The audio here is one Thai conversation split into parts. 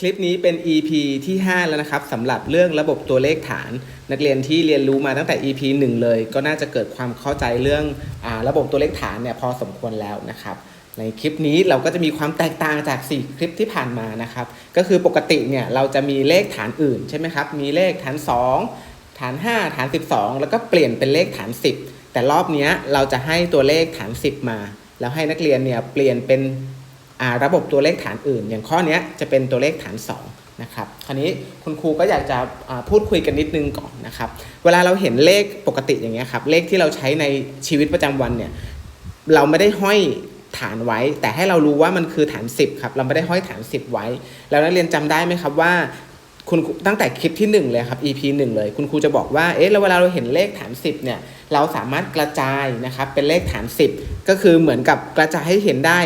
คลิปนี้เป็น EP ที่ 5 แล้วนะครับสำหรับเรื่องระบบตัวเลขฐาน นักเรียนที่เรียนรู้มาตั้งแต่ EP 1 เลย ก็น่าจะเกิดความเข้าใจเรื่องอระบบตัวเลขฐานเนี่ยพอสมควรแล้วนะครับในคลิปนี้เราก็จะมีความแตกต่างจาก 4 คลิปที่ผ่านมานะครับก็คือปกติเนี่ยเราจะมีเลขฐานอื่นใช่ไหมครับมีเลขฐาน 2 ฐาน 5 ฐาน 12 แล้วก็เปลี่ยนเป็นเลขฐาน 10 แต่รอบนี้เราจะให้ตัวเลขฐาน 10 มา แล้วให้นักเรียนเนี่ยเปลี่ยนเป็น ระบบตัวเลขฐานอื่น อย่างข้อนี้จะเป็นตัวเลขฐาน2นะครับคราวนี้คุณครูก็อยากจะพูดคุยกันนิดนึงก่อนนะครับ เวลาเราเห็นเลขปกติอย่างเงี้ยครับเลขที่เราใช้ในชีวิตประจำวันเนี่ยเราไม่ได้ห้อยฐานไว้ แต่ให้เรารู้ว่ามันคือฐาน 10ครับเราไม่ได้ห้อยฐาน 10 ไว้ แล้วนักเรียนจำได้ไหมครับว่าคุณตั้งแต่คลิปที่ 1 เลยครับ EP 1 เลย คุณครูจะบอกว่าเอ๊ะแล้วเวลาเราเห็นเลขฐาน 10เนี่ยเราสามารถกระจายนะครับเป็นเลขฐาน 10 ก็คือเหมือนกับกระจายให้เห็นได้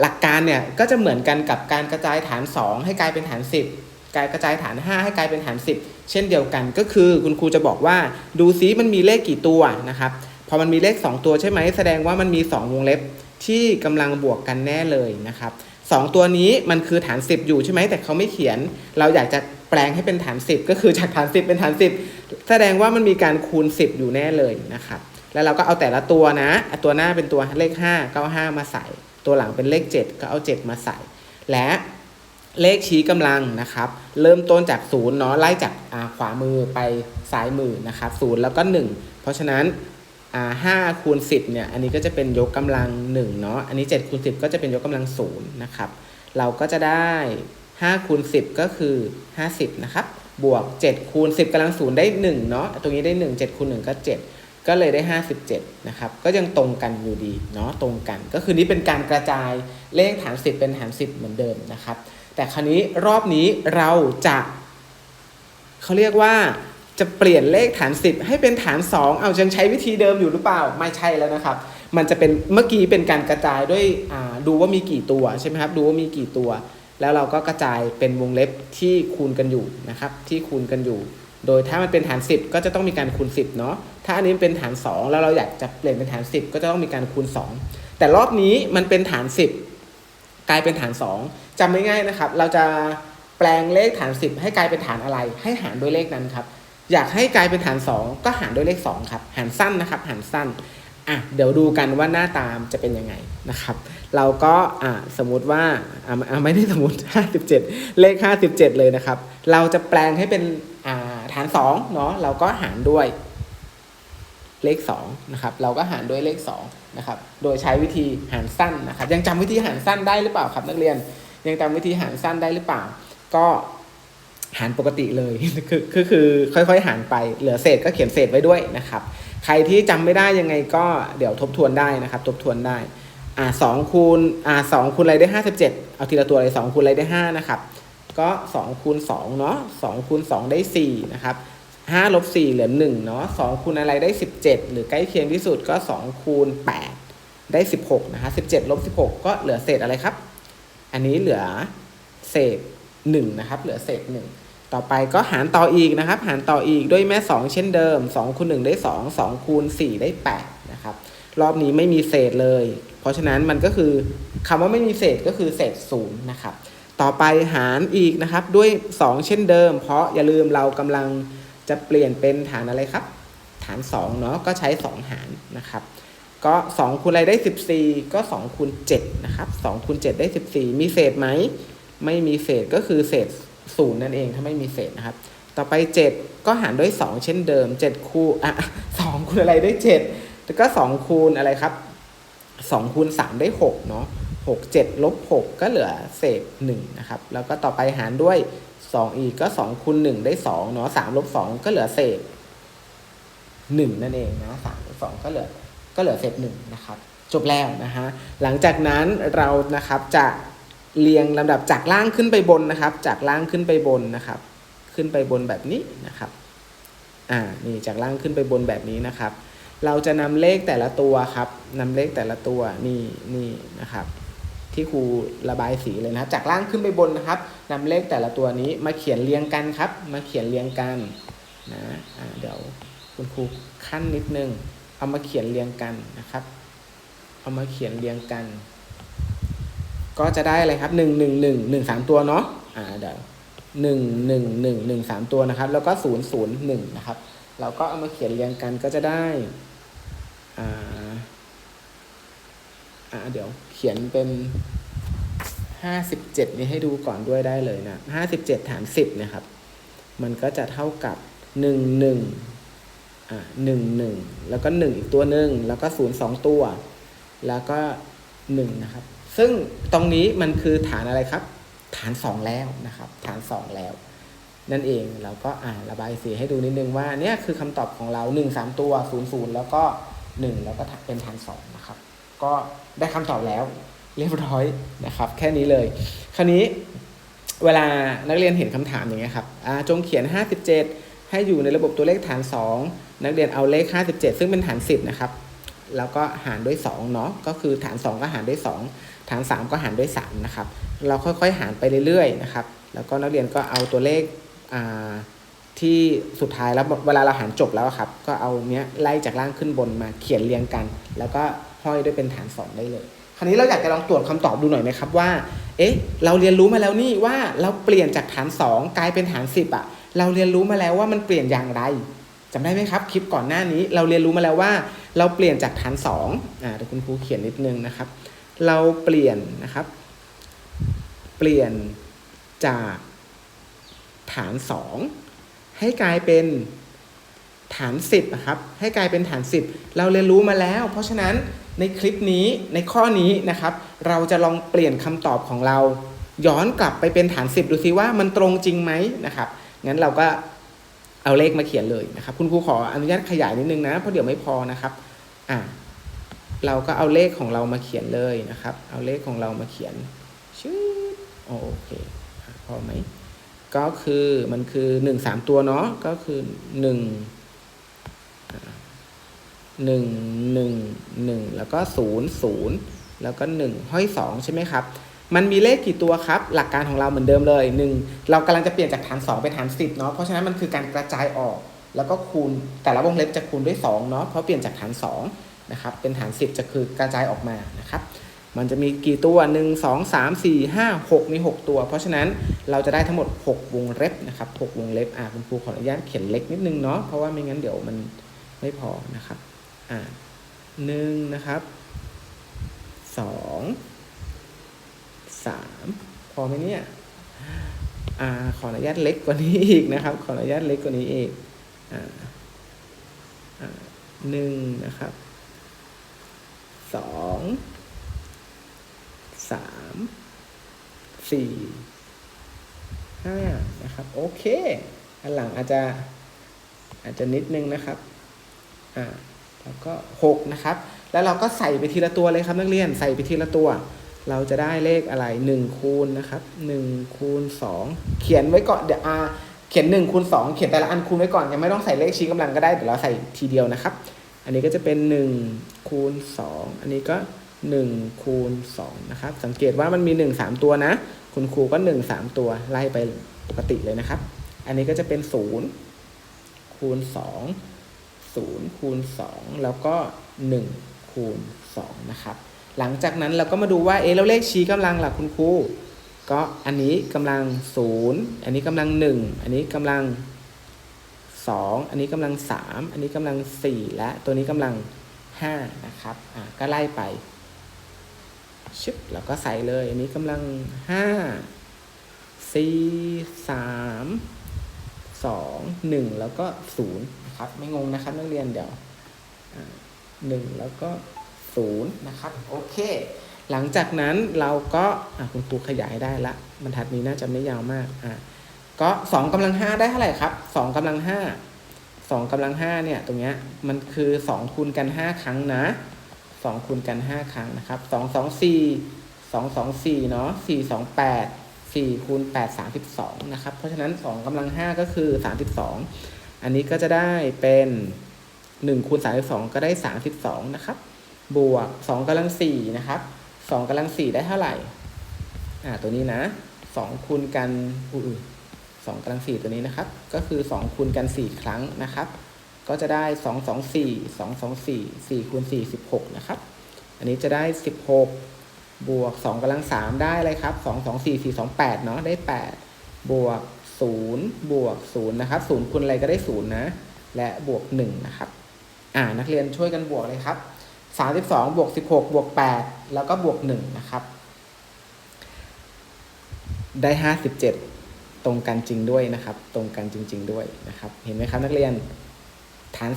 หลักการเนี่ยก็จะเหมือนกันกับการกระจายฐาน 2 ให้กลายเป็นฐาน 10 การกระจายฐาน 5 ให้กลายเป็นฐาน 10 เช่นเดียวกันก็คือคุณครูจะบอกว่าดูซิมันมีเลขกี่ตัวนะครับพอมันมีเลข 2 ตัวใช่ไหมแสดงว่ามันมี 2 วงเล็บที่กำลังบวกกันแน่เลยนะครับสองตัวนี้มันคือฐาน 10 อยู่ใช่ไหมแต่เขาไม่เขียน เราอยากจะแปลงให้เป็นฐาน 10 ก็คือจากฐาน 10 เป็นฐาน 10 แสดงว่ามันมีการคูณ 10 อยู่แน่เลยนะครับแล้วเราก็เอาแต่ละตัวนะตัวหน้าเป็นตัวเลข5ก็เอา5มาใส่ ตัวหลังเป็นเลข 7 ก็เอา 7 มาใส่ และเลขชี้กำลังนะครับ เริ่มต้นจาก0เนาะไล่จากขวามือไปซ้ายมือนะครับ0แล้วก็ 1 เพราะฉะนั้นอ่า5คูณ10เนี่ยอันนี้ก็จะเป็นยกกำลัง1เนาะอันนี้7คูณ10ก็จะเป็นยกกำลัง0นะครับเราก็จะได้5คูณ10ก็คือ50นะครับบวก7คูณ10กำลัง0ได้1เนาะตรงนี้ได้1 7คูณ1ก็7 ก็เลยได้ 57 นะครับ ก็ยังตรงกันอยู่ดีเนาะตรงกัน ก็คือนี้เป็นการกระจายเลขฐาน 10 เป็นฐาน 10 เหมือนเดิมนะครับ แต่คราวนี้รอบนี้เราจะเขาเรียกว่าจะเปลี่ยนเลขฐาน 10 ให้เป็นฐาน 2 เอายังใช้วิธีเดิมอยู่หรือเปล่า ไม่ใช่แล้วนะครับ มันจะเป็นเมื่อกี้เป็นการกระจายด้วยอ่าดูว่ามีกี่ตัวใช่ไหมครับ ดูว่ามีกี่ตัว แล้วเราก็กระจายเป็นวงเล็บที่คูณกันอยู่นะครับ ที่คูณกันอยู่ โดยถ้ามันเป็นฐาน 10 ก็จะต้องมีการคูณ 10เนาะ ถ้าอันนี้เป็นฐาน 2 แล้วเราอยากจะเปลี่ยนเป็นฐาน 10 ก็จะต้องมีการคูณ 2 แต่รอบนี้มันเป็นฐาน 10 กลายเป็นฐาน 2จำไม่ง่ายนะครับ เราจะแปลงเลขฐาน 10 ให้กลายเป็นฐานอะไร ให้หารด้วยเลขนั้นครับ อยากให้กลายเป็นฐาน 2 ก็หารด้วยเลข2ครับ หารสั้นนะครับ หารสั้น อะ เดี๋ยวดูกันว่าหน้าตามจะเป็นยังไงนะครับ เราก็อะสมมุติว่าอะอะไม่ได้สมมติ 57 เลข 57 เลยนะครับ เราจะแปลงให้เป็น อ่าฐาน2เนาะเราก็หารด้วยเลข2นะครับเราก็หารด้วยเลข2นะครับโดยใช้วิธีหารสั้นนะครับยังจำวิธีหารสั้นได้หรือเปล่าครับ นักเรียนยังจำวิธีหารสั้นได้หรือเปล่า ก็หารปกติเลยคือคือคือค่อยๆ หารไปเหลือเศษก็เขียนเศษไว้ด้วยนะครับ ใครที่จำไม่ได้ยังไงก็เดี๋ยวทบทวนได้นะครับ ทบทวนได้อ่าสองคูณอ่าสองคูณอะไรได้ห้าสิบเจ็ดเอาทีละตัวเลยสองคูณอะไรได้ห้านะครับ ก็สองคูณสองเนาะสองคูณสองได้สี่นะครับห้าลบสี่เหลือหนึ่งเนาะสองคูณอะไรได้สิบเจ็ดหรือใกล้เคียงที่สุดก็สองคูณแปดได้สิบหกนะฮะสิบเจ็ดลบสิบหกก็เหลือเศษอะไรครับ อันนี้เหลือเศษหนึ่งนะครับเหลือเศษหนึ่งต่อไปก็หารต่ออีกนะครับ หารต่ออีกด้วยแม่ 2 เช่นเดิม2คูณ1ได้ 2 2คูณ4ได้8นะครับรอบนี้ไม่มีเศษเลย เพราะฉะนั้นมันก็คือคำว่าไม่มีเศษก็คือเศษศูนย์นะครับ ต่อไปหารอีกนะครับด้วย 2 เช่นเดิม เพราะอย่าลืมเรากำลังจะเปลี่ยนเป็นฐานอะไรครับ ฐาน2เนาะก็ใช้ 2 หารนะครับก็2คูณอะไรได้ 14 ก็2คูณ7นะครับ2คูณ7ได้ 14 มีเศษไหม ไม่มีเศษก็คือเศษศูนย์นั่นเองถ้าไม่มีเศษนะครับ ต่อไป 7 ก็หารด้วย 2 เช่นเดิม 7 คูณอะ2คูณอะไรได้7แล้วก็ 2 คูณอะไรครับ2คูณ3ได้6เนาะ 6 7ลบ6ก็เหลือเศษ1นะครับ แล้วก็ต่อไปหารด้วย 2 อีกก็2คูณ1ได้2เนาะ3ลบ2ก็เหลือเศษ 1 นั่นเองนะ3ลบ2ก็เหลือก็เหลือเศษ1นะครับ จบแล้วนะฮะ หลังจากนั้นเรานะครับจะเรียงลำดับจากล่างขึ้นไปบนนะครับ จากล่างขึ้นไปบนนะครับ ขึ้นไปบนแบบนี้นะครับ อ่า นี่จากล่างขึ้นไปบนแบบนี้นะครับ เราจะนำเลขแต่ละตัวครับนำเลขแต่ละตัวนี่นี่นะครับ ที่ครูระบายสีเลยนะจากล่างขึ้นไปบนนะครับนำเลขแต่ละตัวนี้มาเขียนเรียงกันครับ มาเขียนเรียงกันนะอ่าเดี๋ยวคุณครูขั้นนิดนึง เอามาเขียนเรียงกันนะครับ เอามาเขียนเรียงกัน ก็จะได้อะไรครับหนึ่งหนึ่งหนึ่งหนึ่งสามตัวเนาะอ่าเดี๋ยวหนึ่งหนึ่งหนึ่งหนึ่งสามตัวนะครับ แล้วก็ศูนย์ศูนย์หนึ่งนะครับ เราก็เอามาเขียนเรียงกันก็จะได้อ่า อ่าเดี๋ยวเขียนเป็นห้าสิบเจ็ดนี้ให้ดูก่อนด้วยได้เลยนะห้าสิบเจ็ดฐานสิบนะครับ มันก็จะเท่ากับหนึ่งหนึ่งอ่าหนึ่งหนึ่งแล้วก็หนึ่งอีกตัวหนึ่งแล้วก็ศูนย์สองตัว แล้วก็หนึ่งนะครับ ซึ่งตรงนี้มันคือฐานอะไรครับ ฐานสองแล้วนะครับ ฐานสองแล้วนั่นเองเราก็อ่าระบายสีให้ดูนิดนึงว่าเนี่ยคือคำตอบของเราหนึ่งสามตัวศูนย์ศูนย์แล้วก็หนึ่งแล้วก็เป็นฐานสองนะครับ ก็ได้คำตอบแล้ว เรียบร้อยนะครับ แค่นี้เลย คราวนี้เวลานักเรียนเห็นคำถามอย่างเงี้ยครับจงเขียน 57 ให้อยู่ในระบบตัวเลขฐาน 2 นักเรียนเอาเลข 57 ซึ่งเป็นฐาน 10 นะครับ แล้วก็หารด้วย2เนาะก็คือฐาน 2 ก็หารด้วย 2 ฐาน 3 ก็หารด้วย3นะครับเราค่อยๆหารไปเรื่อยๆนะครับแล้วก็นักเรียนก็เอาตัวเลขที่สุดท้ายแล้วเวลาเราหารจบแล้วครับ ก็เอาเนี้ยไล่จากล่างขึ้นบนมาเขียนเรียงกัน แล้วก็ ห้อยด้วยเป็นฐาน 2 ได้เลย คราวนี้เราอยากจะลองตรวจคำตอบดูหน่อยไหมครับว่า เอ๊ะ เราเรียนรู้มาแล้วนี่ว่าเราเปลี่ยนจากฐาน 2 กลายเป็นฐาน 10อะเราเรียนรู้มาแล้วว่ามันเปลี่ยนอย่างไรจำได้ไหมครับ คลิปก่อนหน้านี้ เราเรียนรู้มาแล้วว่า เราเปลี่ยนจากฐาน2อ่าเดี๋ยวคุณครูเขียนนิดนึงนะครับ เราเปลี่ยนนะครับ เปลี่ยนจากฐาน 2 ให้กลายเป็นฐาน 10นะครับ ให้กลายเป็นฐาน 10 เราเรียนรู้มาแล้ว เพราะฉะนั้น ในคลิปนี้ในข้อนี้นะครับ เราจะลองเปลี่ยนคำตอบของเรา ย้อนกลับไปเป็นฐาน 10 ดูซิว่ามันตรงจริงไหมนะครับงั้นเราก็เอาเลขมาเขียนเลยนะครับ คุณครูขออนุญาตขยายนิดนึงนะเพราะเดี๋ยวไม่พอนะครับอ่าเราก็เอาเลขของเรามาเขียนเลยนะครับ เอาเลขของเรามาเขียนชื่อโอเคพอไหมก็คือมันคือหนึ่งสามตัวเนาะก็คือห หนึ่งหนึ่งหนึ่งแล้วก็ศูนย์ศูนย์แล้วก็หนึ่งห้อยสองใช่ไหมครับ มันมีเลขกี่ตัวครับ หลักการของเราเหมือนเดิมเลยหนึ่งเรากำลังจะเปลี่ยนจากฐานสองเป็นฐานสิบเนาะเพราะฉะนั้นมันคือการกระจายออก แล้วก็คูณแต่ละวงเล็บจะคูณด้วยสองเนาะเพราะเปลี่ยนจากฐานสองนะครับเป็นฐานสิบจะคือกระจายออกมานะครับมันจะมีกี่ตัวหนึ่งสองสามสี่ห้าหกมีหกตัว เพราะฉะนั้นเราจะได้ทั้งหมดหกวงเล็บนะครับหกวงเล็บ อ่าคุณครูขออนุญาตเขียนเล็กนิดนึงเนาะ เพราะว่าไม่งั้นเดี๋ยวมันไม่พอนะครับ อ่าหนึ่งนะครับสองสามพอไหมเนี่ยอ่าขออนุญาตเล็กกว่านี้อีกนะครับ ขออนุญาตเล็กกว่านี้อีกอ่าอ่าหนึ่งนะครับสองสามสี่ห้านะครับ โอเค อันหลังอาจจะอาจจะนิดนึงนะครับ อ่า แล้วก็หกนะครับ แล้วเราก็ใส่ไปทีละตัวเลยครับนักเรียนใส่ไปทีละตัว เราจะได้เลขอะไรหนึ่งคูณนะครับหนึ่งคูณสองเขียนไว้ก่อนเดี๋ยวอาเขียนหนึ่งคูณสองเขียนแต่ละอันคูณไว้ก่อนยังไม่ต้องใส่เลขชี้กำลังก็ได้เดี๋ยวเราใส่ทีเดียวนะครับ อันนี้ก็จะเป็นหนึ่งคูณสองอันนี้ก็หนึ่งคูณสองนะครับ สังเกตว่ามันมีหนึ่งสามตัวนะ คุณครูก็หนึ่งสามตัวไล่ไปปกติเลยนะครับ อันนี้ก็จะเป็นศูนย์คูณส องศูนย์คูณสองแล้วก็หนึ่งคูณสองนะครับ หลังจากนั้นเราก็มาดูว่าเอ๊ะแล้วเลขชี้กำลังล่ะคุณครูก็อันนี้กำลังศูนย์อันนี้กำลังหนึ่งอันนี้กำลังสองอันนี้กำลังสามอันนี้กำลังสี่และตัวนี้กำลังห้านะครับอ่าก็ไล่ไปชึบแล้วก็ใส่เลย อันนี้กำลังห้าสี่สามสองหนึ่งแล้วก็ศู นะครับ ไม่งงนะครับนักเรียนเดี๋ยวหนึ่งแล้วก็ศูนย์นะครับโอเค หลังจากนั้นเราก็คุณครูขยายได้ละบรรทัดนี้น่าจะไม่ยาวมากอะก็สองกำลังห้าได้เท่าไหร่ครับสองกำลังห้าสองกำลังห้าเนี่ยตรงเนี้ยมันคือสองคูณกันห้าครั้งนะสองคูณกันห้าครั้งนะครับสองสองสี่สองสองสี่เนาะสี่สองแปดสี่คูณแปดสามสิบสองนะครับเพราะฉะนั้นสองกำลังห้าก็คือสามสิบสอง อันนี้ก็จะได้เป็นหนึ่งคูณสามสิบสองก็ได้สามสิบสองนะครับ บวกสองกำลังสี่นะครับสองกำลังสี่ได้เท่าไหร่ อ่า ตัวนี้นะสองคูณกันอุ้ยสองกำลังสี่ตัวนี้นะครับ ก็คือสองคูณกันสี่ครั้งนะครับ ก็จะได้สองสองสี่สองสองสี่สี่คูณสี่สิบหกนะครับ อันนี้จะได้สิบหกบวก2กำลัง3ได้เลยครับ 2 2 4 4 2 8 เนาะได้ 8 บวก 0บวก0นะครับ0คูณอะไรก็ได้0นะและบวก1นะครับอ่านักเรียนช่วยกันบวกเลยครับ32บวก16บวก8แล้วก็บวก1นะครับได้ 57 ตรงกันจริงด้วยนะครับ ตรงกันจริง ๆ ด้วยนะครับ เห็นไหมครับนักเรียนฐาน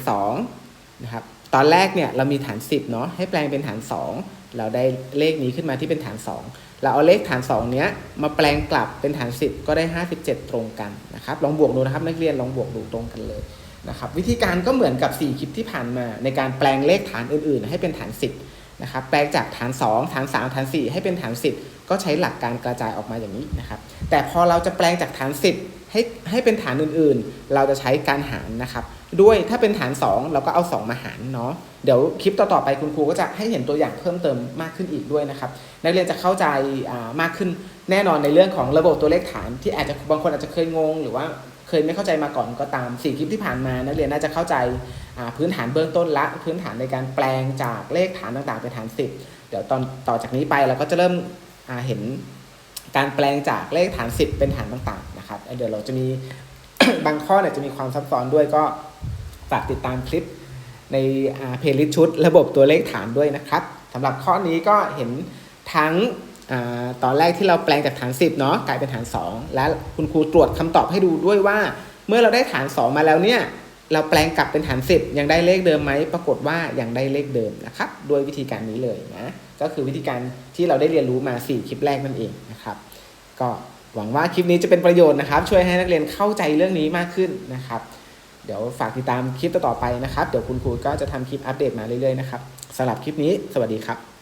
2นะครับตอนแรกเนี่ยเรามีฐาน 10เนาะให้แปลงเป็นฐาน 2 เราได้เลขนี้ขึ้นมาที่เป็นฐาน 2 เราเอาเลขฐาน 2 เนี้ยมาแปลงกลับเป็นฐาน 10 ก็ได้ 57 ตรงกันนะครับลองบวกดูนะครับนักเรียนลองบวกดูตรงกันเลยนะครับวิธีการก็เหมือนกับ 4 คลิปที่ผ่านมาในการแปลงเลขฐานอื่น ๆ ให้เป็นฐาน 10นะครับแปลงจากฐาน 2 ฐาน 3 ฐาน 4 ให้เป็นฐาน 10 ก็ใช้หลักการกระจายออกมาอย่างนี้นะครับแต่พอเราจะแปลงจากฐาน 10 ให้ให้เป็นฐานอื่นๆ เราจะใช้การหารนะครับ ด้วยถ้าเป็นฐาน 2 เราก็เอา 2 มาหารเนาะเดี๋ยวคลิปต่อๆไปคุณครูก็จะให้เห็นตัวอย่างเพิ่มเติมมากขึ้นอีกด้วยนะครับ นักเรียนจะเข้าใจมากขึ้นแน่นอนในเรื่องของระบบตัวเลขฐาน ที่อาจจะบางคนอาจจะเคยงง หรือว่าเคยไม่เข้าใจมาก่อนก็ตามสี่คลิปที่ผ่านมา นักเรียนน่าจะเข้าใจพื้นฐานเบื้องต้นละพื้นฐานในการแปลงจากเลขฐานต่างๆเป็นฐานสิบเดี๋ยวตอนต่อจากนี้ไปเราก็จะเริ่มเห็นการแปลงจากเลขฐานสิบเป็นฐานต่างๆนะครับเดี๋ยวเราจะมีบางข้อเนี่ยจะมีความซับซ้อนด้วยก็ ฝากติดตามคลิปในเพลย์ลิสชุด ระบบตัวเลขฐานด้วยนะครับสำหรับข้อนี้ก็เห็นทั้งอตอนแรกที่เราแปลงจากฐาน 10เนาะกลายเป็นฐาน 2 และคุณครูตรวจคำตอบให้ดูด้วยว่า เมื่อเราได้ฐาน 2 มาแล้วเนี่ยเราแปลงกลับเป็นฐาน 10 ยังได้เลขเดิมไหมปรากฏว่ายังได้เลขเดิมนะครับด้วยวิธีการนี้เลยนะก็คือวิธีการที่เราได้เรียนรู้มา 4 คลิปแรกนั่นเองนะครับก็หวังว่าคลิปนี้จะเป็นประโยชน์นะครับ ช่วยให้นักเรียนเข้าใจเรื่องนี้มากขึ้นนะครับ เดี๋ยวฝากติดตามคลิปต่อๆไปนะครับ เดี๋ยวคุณครูก็จะทำคลิปอัปเดตมาเรื่อยๆนะครับสำหรับคลิปนี้ สวัสดีครับ